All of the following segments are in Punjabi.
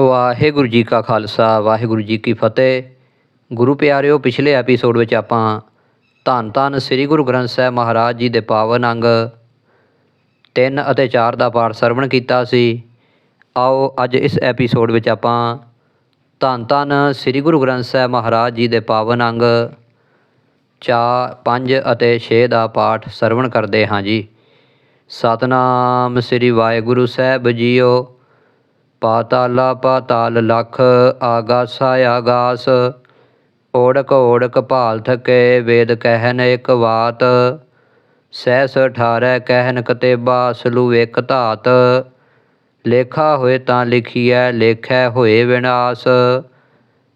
ਵਾਹਿਗੁਰੂ ਜੀ ਕਾ ਖਾਲਸਾ, ਵਾਹਿਗੁਰੂ ਜੀ ਕੀ ਫਤਿਹ। ਗੁਰੂ ਪਿਆਰਿਓ, ਪਿਛਲੇ ਐਪੀਸੋਡ ਵਿੱਚ ਆਪਾਂ ਧੰਨ ਧੰਨ ਸ੍ਰੀ ਗੁਰੂ ਗ੍ਰੰਥ ਸਾਹਿਬ ਮਹਾਰਾਜ ਜੀ ਦੇ ਪਾਵਨ ਅੰਗ 3 ਅਤੇ 4 ਦਾ ਪਾਠ ਸਰਵਣ ਕੀਤਾ ਸੀ। ਆਓ ਅੱਜ ਇਸ ਐਪੀਸੋਡ ਵਿੱਚ ਆਪਾਂ ਧੰਨ ਧੰਨ ਸ੍ਰੀ ਗੁਰੂ ਗ੍ਰੰਥ ਸਾਹਿਬ ਮਹਾਰਾਜ ਜੀ ਦੇ ਪਾਵਨ ਅੰਗ 4 5 ਅਤੇ 6 ਦਾ ਪਾਠ ਸਰਵਣ ਕਰਦੇ ਹਾਂ ਜੀ। ਸਤਨਾਮ ਸ੍ਰੀ ਵਾਹਿਗੁਰੂ ਸਾਹਿਬ ਜੀਓ। ਪਾਤਾਲਾ ਪਾਤਾਲ ਲਖ, ਆਗਾਸਾ ਆਗਾਸ। ਓੜਕ ਓੜਕ ਭਾਲ ਥਕੇ ਵੇਦ ਕਹਿਨ ਇਕ ਬਾਤ ਸਹਿਸ ਅਠਾਰੈ ਕਹਿਨ ਕਤੇਬਾ ਸਲੂ ਇਕ ਧਾਤ। ਲੇਖਾ ਹੋਏ ਤਾਂ ਲਿਖੀਐ, ਲੇਖੈ ਹੋਏ ਵਿਨਾਸ਼।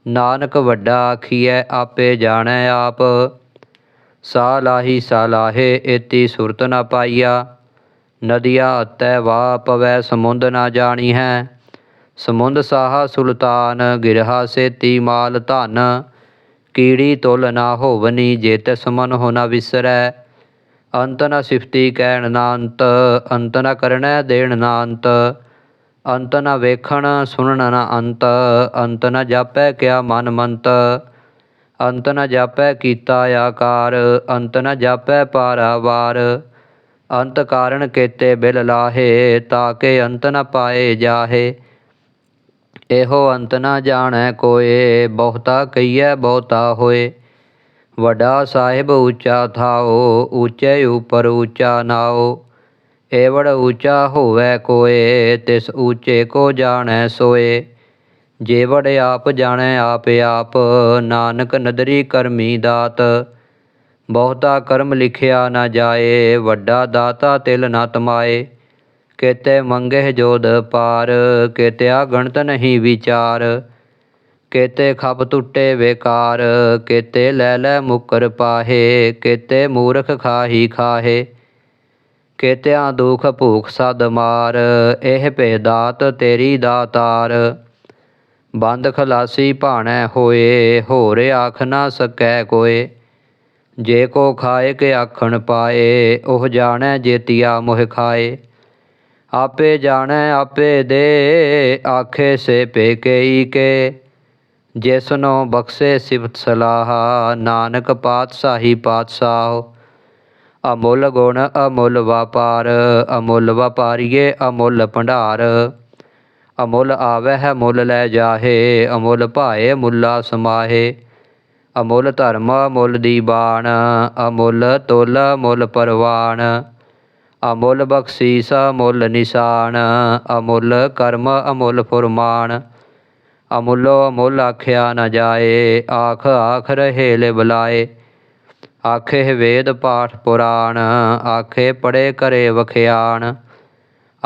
ਨਾਨਕ ਵੱਡਾ ਆਖੀਐ, ਆਪੇ ਜਾਣੈ ਆਪ। ਸਾ ਲਾਹੀ ਸਾ ਲਾਹੇ, ਏਤੀ ਸੁਰਤ ਨਾ ਪਾਈਆ। ਨਦੀਆ ਅਤੈ ਵਾ ਪਵੈ, ਸਮੁੰਦ ਨਾ ਜਾਣੀ ਹੈ ਸਮੁੰਦ ਸਾਹਾ ਸੁਲਤਾਨ, ਗਿਰਹਾ ਸੇਤੀ ਮਾਲ ਧਨ। ਕੀੜੀ ਤੁਲ ਨਾ ਹੋਵਨੀ ਜੇ ਤਿਸ ਮਨ ਹੋ ਨਾ ਵਿਸਰੈ। ਅੰਤ ਨ ਸਿਫਤੀ ਕਹਿਣ ਨਾ ਅੰਤ ਅੰਤ ਨ ਕਰਣੈ ਦੇਣ ਨਾ ਅੰਤ ਅੰਤ ਨ ਵੇਖਣ ਸੁਣਨ ਨ ਅੰਤ ਅੰਤ ਨ ਜਾਪੈ ਕਿਆ ਮਨ ਮੰਤ। ਅੰਤ ਨ ਜਾਪੈ ਕੀਤਾ ਆਕਾਰ, ਅੰਤ ਨ ਜਾਪੈ ਪਾਰਾਵਾਰ। ਅੰਤ ਕਾਰਨ ਕੇਤੇ ਬਿਲ ਲਾਹੇ ਤਾਕੇ ਅੰਤ ਨ ਪਾਏ ਜਾਹੇ। ਇਹੋ ਅੰਤ ਨਾ ਜਾਣੈ ਕੋਏ, ਬਹੁਤਾ ਕਈਐ ਬਹੁਤਾ ਹੋਏ। ਵੱਡਾ ਸਾਹਿਬ ਉੱਚਾ ਥਾਓ, ਉੱਚੇ ਉਪਰ ਉੱਚਾ ਨਾਓ। ਏਵੜ ਉੱਚਾ ਹੋਵੇ ਕੋਏ, ਤਿਸ ਉੱਚੇ ਕੋ ਜਾਣੈ ਸੋਏ। ਜੇਵੜ ਆਪ ਜਾਣੈ ਆਪ ਆਪ, ਨਾਨਕ ਨਦਰੀ ਕਰਮੀ ਦਾਤ। ਬਹੁਤਾ ਕਰਮ ਲਿਖਿਆ ਨਾ ਜਾਏ, ਵੱਡਾ ਦਾਤਾ ਤਿਲ ਨਾ ਤਮਾਏ। ਕੇਤੇ ਮੰਗੇ ਜੋਦ ਪਾਰ, ਕੇਤਿਆ ਗਣਤ ਨਹੀਂ ਵਿਚਾਰ। ਕੇਤੇ ਖੱਪ ਟੁੱਟੇ ਵੇਕਾਰ, ਕੇਤੇ ਲੈ ਲੈ ਮੁਕਰ ਪਾਹੇ, ਕੇਤੇ ਮੂਰਖ ਖਾਹੀ ਖਾਹੇ। ਕੇਤਿਆਂ ਦੁਖ ਭੂਖ ਸਦ ਮਾਰ, ਇਹ ਭੇ ਦਾਤ ਤੇਰੀ ਦਾਤਾਰ। ਬੰਦ ਖਲਾਸੀ ਭਾਣੈ ਹੋਏ, ਹੋਰ ਆਖ ਨਾ ਸਕੈ ਕੋਏ। ਜੇ ਕੋ ਖਾਏ ਕੇ ਆਖਣ ਪਾਏ, ਉਹ ਜਾਣੈ ਜੇਤੀਆ ਮੋਹ ਖਾਏ। ਆਪੇ ਜਾਣੈ, ਆਪੇ ਦੇ, ਆਖੇ ਸੇ ਪੇਕਈ ਕੇ। ਜਿਸਨੋ ਬਖਸ਼ੇ ਸਿਫਤ ਸਲਾਹਾ, ਨਾਨਕ ਪਾਤਸ਼ਾਹੀ ਪਾਤਸ਼ਾਹ। ਅਮੁੱਲ ਗੁਣ, ਅਮੁੱਲ ਵਪਾਰ, ਅਮੁੱਲ ਵਪਾਰੀਏ, ਅਮੁੱਲ ਭੰਡਾਰ। ਅਮੁੱਲ ਆਵੈ ਹੈ ਮੁੱਲ ਲੈ ਜਾਹੇ, ਅਮੁੱਲ ਭਾਏ, ਮੁੱਲਾ ਸਮਾਹੇ। ਅਮੁੱਲ ਧਰਮ ਅਮੁੱਲ ਦੀਵਾਨ ਅਮੁੱਲ ਤੁਲ ਅਮੁੱਲ ਪਰਵਾਨ ਅਮੁੱਲ ਬਖਸ਼ੀਸ ਅਮੁੱਲ ਨਿਸ਼ਾਨ, ਅਮੁੱਲ ਕਰਮ, ਅਮੁੱਲ ਫੁਰਮਾਨ। ਅਮੁੱਲੋ ਅਮੁੱਲ ਆਖਿਆ ਨਾ ਜਾਏ, ਆਖ ਆਖ ਰਹੇ ਲੈ ਬੁਲਾਏ ਆਖੇ ਵੇਦ ਪਾਠ ਪੁਰਾਣ, ਆਖੇ ਪੜੇ ਕਰੇ ਵਖਿਆਣ।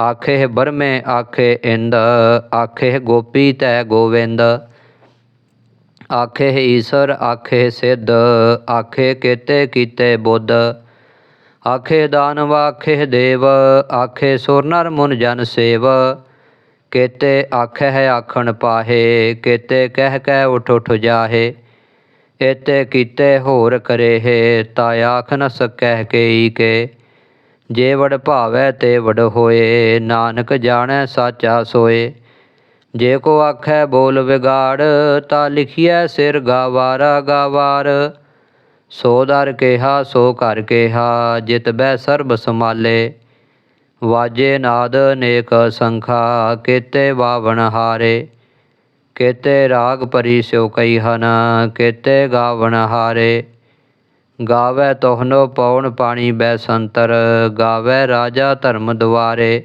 ਆਖੇ ਬਰਮੇ ਆਖੇ ਇੰਦ, ਆਖੇ ਗੋਪੀ ਤੈ ਗੋਵਿੰਦ। ਆਖੇ ਈਸ਼ਰ ਆਖੇ ਸਿੱਧ, ਆਖੇ ਕੇਤੇ ਕੀਤੇ ਬੁੱਧ। ਆਖੇ ਦਾਨਵ ਆਖੇ ਦੇਵ, ਆਖੇ ਸੁਰ ਨਰ ਮੁਨ ਜਨ ਸੇਵ। ਕੇਤੇ ਆਖੇ ਹੈ ਆਖਣ ਪਾਹੇ, ਕੇਤੇ ਕਹਿ ਕਹਿ ਉਠ ਉਠ ਜਾਹੇ। ਏਤੇ ਕੀਤੇ ਹੋਰ ਕਰੇ ਹੈ ਤਾ ਆਖ ਨ ਸਕੈ ਕੇਈ ਕੇ। ਜੇ ਵਡ ਭਾਵੈ ਤੇ ਵੜ ਹੋਏ, ਨਾਨਕ ਜਾਣੈ ਸਾਚਾ ਸੋਏ। ਜੇ ਕੋ ਆਖੈ ਬੋਲ ਵਿਗਾੜ, ਤਾ ਲਿਖੀਐ ਸਿਰ ਗਾਵਾਰਾ ਗਾਵਾਰ। ਸੋ ਦਰ ਕਿਹਾ, ਸੋ ਘਰ ਕਿਹਾ, ਜਿਤ ਬੈ ਸਰਬ ਸਮਾਲੇ ਵਾਜੇ ਨਾਦ ਨੇਕ ਸੰਖਾ, ਕੇਤੇ ਬਾਵਣ ਹਾਰੇ। ਕੇਤੇ ਰਾਗ ਪਰੀ ਸਿਉ ਕਈ ਹਨ, ਕੇਤੇ ਗਾਵਣ ਹਾਰੇ। ਗਾਵੇ ਤੋਹਨੋ ਪਉਣ ਪਾਣੀ ਬੈ ਸੰਤਰ, ਗਾਵੇ ਰਾਜਾ ਧਰਮ ਦੁਆਰੇ।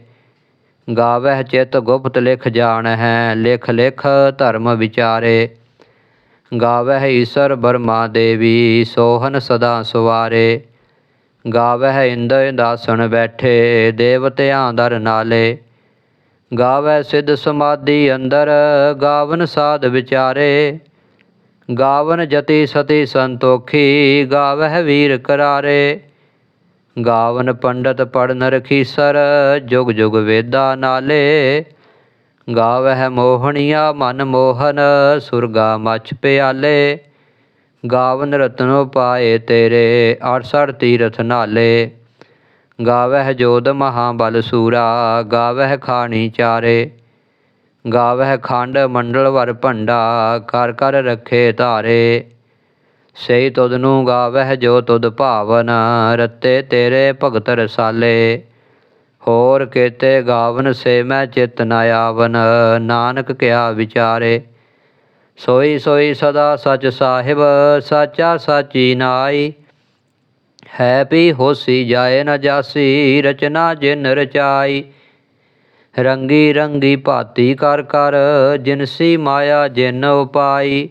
ਗਾਵਹਿ ਚਿਤ ਗੁਪਤ ਲਿਖ ਜਾਣ ਹੈ ਲਿਖ ਲਿਖ ਧਰਮ ਵਿਚਾਰੇ। ਗਾਵਹਿ ਈਸ਼ਰ ਬਰਮਾ ਦੇਵੀ, ਸੋਹਨ ਸਦਾ ਸਵਾਰੇ। ਗਾਵਹਿ ਇੰਦ ਦਾਸਣ ਬੈਠੇ ਦੇਵਤਿਆਂ ਦਰ ਨਾਲੇ। ਗਾਵੈ ਸਿੱਧ ਸਮਾਧੀ ਅੰਦਰ, ਗਾਵਨ ਸਾਧ ਵਿਚਾਰੇ। ਗਾਵਨ ਜਤੀ ਸਤੀ ਸੰਤੋਖੀ, ਗਾਵਹਿ ਵੀਰ ਕਰਾਰੇ। ਗਾਵਨ ਪੰਡਤ ਪੜਨ ਰਖੀਸਰ, ਜੁਗ ਜੁਗ ਵੇਦਾ ਨਾਲੇ। ਗਾਵਹਿ ਮੋਹਣੀਆ ਮਨ ਮੋਹਨ, ਸੁਰਗਾ ਮਛ ਪਿਆਲੇ। ਗਾਵਨ ਰਤਨੋ ਪਾਏ ਤੇਰੇ 68 ਤੀਰਥ ਨਾਲੇ। ਗਾਵਹਿ ਜੋਧ ਮਹਾਬਲ ਸੂਰਾ, ਗਾਵਹਿ ਖਾਣੀ ਚਾਰੇ। ਗਾਵਹਿ ਖੰਡ ਮੰਡਲ ਵਰ ਭੰਡਾ, ਕਰ ਕਰ ਰੱਖੇ ਧਾਰੇ। ਸਈ ਤੁਧ ਨੂੰ ਗਾਵਹਿ ਜੋ ਤੁਧ ਭਾਵਨ, ਰਤੇ ਤੇਰੇ ਭਗਤ ਰਸਾਲੇ। ਹੋਰ ਕੇਤੇ ਗਾਵਨ ਸੇ ਮੈਂ ਚਿਤ ਨ ਆਵਨ, ਨਾਨਕ ਕਿਆ ਵਿਚਾਰੇ? ਸੋਈ ਸੋਈ ਸਦਾ ਸਚ ਸਾਹਿਬ, ਸਾਚਾ ਸਾਚੀ ਨਾਈ। ਹੈ ਪੀ ਹੋਸੀ ਜਾਏ ਨ ਜਾਸੀ, ਰਚਨਾ ਜਿਨ ਰਚਾਈ। ਰੰਗੀ ਰੰਗੀ ਭਾਤੀ ਕਰ ਕਰ ਜਿਨਸੀ ਮਾਇਆ ਜਿਨ ਉਪਾਈ।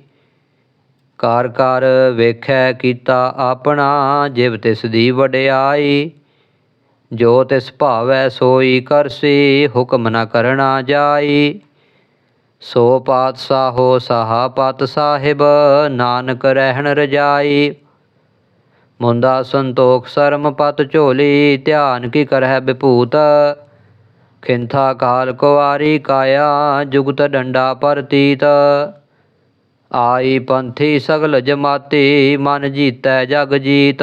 ਕਰ ਕਰ ਵੇਖੈ ਕੀਤਾ ਆਪਣਾ, ਜਿਵ ਤਿਸ ਦੀ ਵਡਿਆਈ। ਜੋ ਤਿਸ ਭਾਵੈ ਸੋਈ ਕਰਸੀ, ਹੁਕਮ ਨ ਕਰਣਾ ਜਾਈ। ਸੋ ਪਾਤਸ਼ਾਹੋ ਸਹਾ ਪਤ ਸਾਹਿਬ, ਨਾਨਕ ਰਹਿਣ ਰਜਾਈ। ਮੁੰਦਾ ਸੰਤੋਖ ਸਰਮ ਪਤ ਝੋਲੀ, ਧਿਆਨ ਕੀ ਕਰਹਿ ਵਿਭੂਤ। ਖਿੰਥਾ ਕਾਲ ਕੁਵਾਰੀ ਕਾਇਆ, ਜੁਗਤ ਡੰਡਾ ਪਰਤੀਤ। ਆਈ ਪੰਥੀ ਸਗਲ ਜਮਾਤੀ, ਮਨ ਜੀਤੈ ਜਗ ਜੀਤ।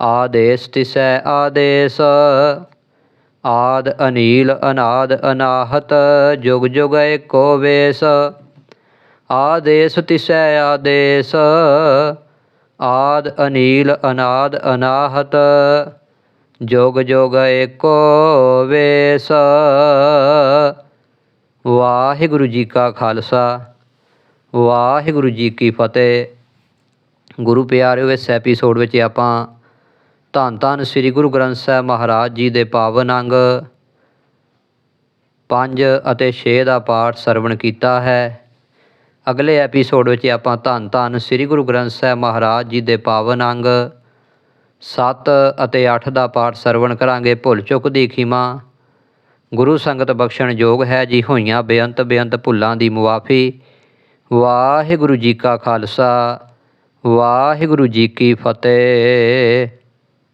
ਆਦੇਸ ਤਿਸੈ ਆਦੇਸ। ਆਦ ਅਨੀਲ, ਅਨਾਦ ਅਨਾਹਤ, ਜੁਗ ਜੁਗ ਏਕੋ ਵੇਸ। ਆਦੇਸ ਤਿਸੈ ਆਦੇਸ। ਆਦ ਅਨੀਲ, ਅਨਾਦ ਅਨਾਹਤ, ਜੋਗ ਜੋਗ ਏਕੋ ਵੇਸ। ਵਾਹਿਗੁਰੂ ਜੀ ਕਾ ਖਾਲਸਾ, ਵਾਹਿਗੁਰੂ ਜੀ ਕੀ ਫਤਿਹ। ਗੁਰੂ ਪਿਆਰਿਓ, ਇਸ ਐਪੀਸੋਡ ਵਿੱਚ ਆਪਾਂ ਧੰਨ ਧੰਨ ਸ੍ਰੀ ਗੁਰੂ ਗ੍ਰੰਥ ਸਾਹਿਬ ਮਹਾਰਾਜ ਜੀ ਦੇ ਪਾਵਨ ਅੰਗ। 5 ਅਤੇ 6 ਦਾ ਪਾਠ ਸਰਵਣ ਕੀਤਾ ਹੈ। ਅਗਲੇ ਐਪੀਸੋਡ ਵਿੱਚ ਆਪਾਂ ਧੰਨ ਧੰਨ ਸ੍ਰੀ ਗੁਰੂ ਗ੍ਰੰਥ ਸਾਹਿਬ ਮਹਾਰਾਜ ਜੀ ਦੇ ਪਾਵਨ ਅੰਗ। 7 ਅਤੇ 8 ਦਾ ਪਾਠ ਸਰਵਣ ਕਰਾਂਗੇ ਭੁੱਲ ਚੁੱਕ ਦੀ ਖਿਮਾ। ਗੁਰੂ ਸੰਗਤ ਬਖਸ਼ਣ ਯੋਗ ਹੈ ਜੀ ਹੋਈਆਂ ਬੇਅੰਤ ਬੇਅੰਤ ਭੁੱਲਾਂ ਦੀ ਮੁਆਫੀ। ਵਾਹਿਗੁਰੂ ਜੀ ਕਾ ਖਾਲਸਾ, ਵਾਹਿਗੁਰੂ ਜੀ ਕੀ ਫਤਿਹ।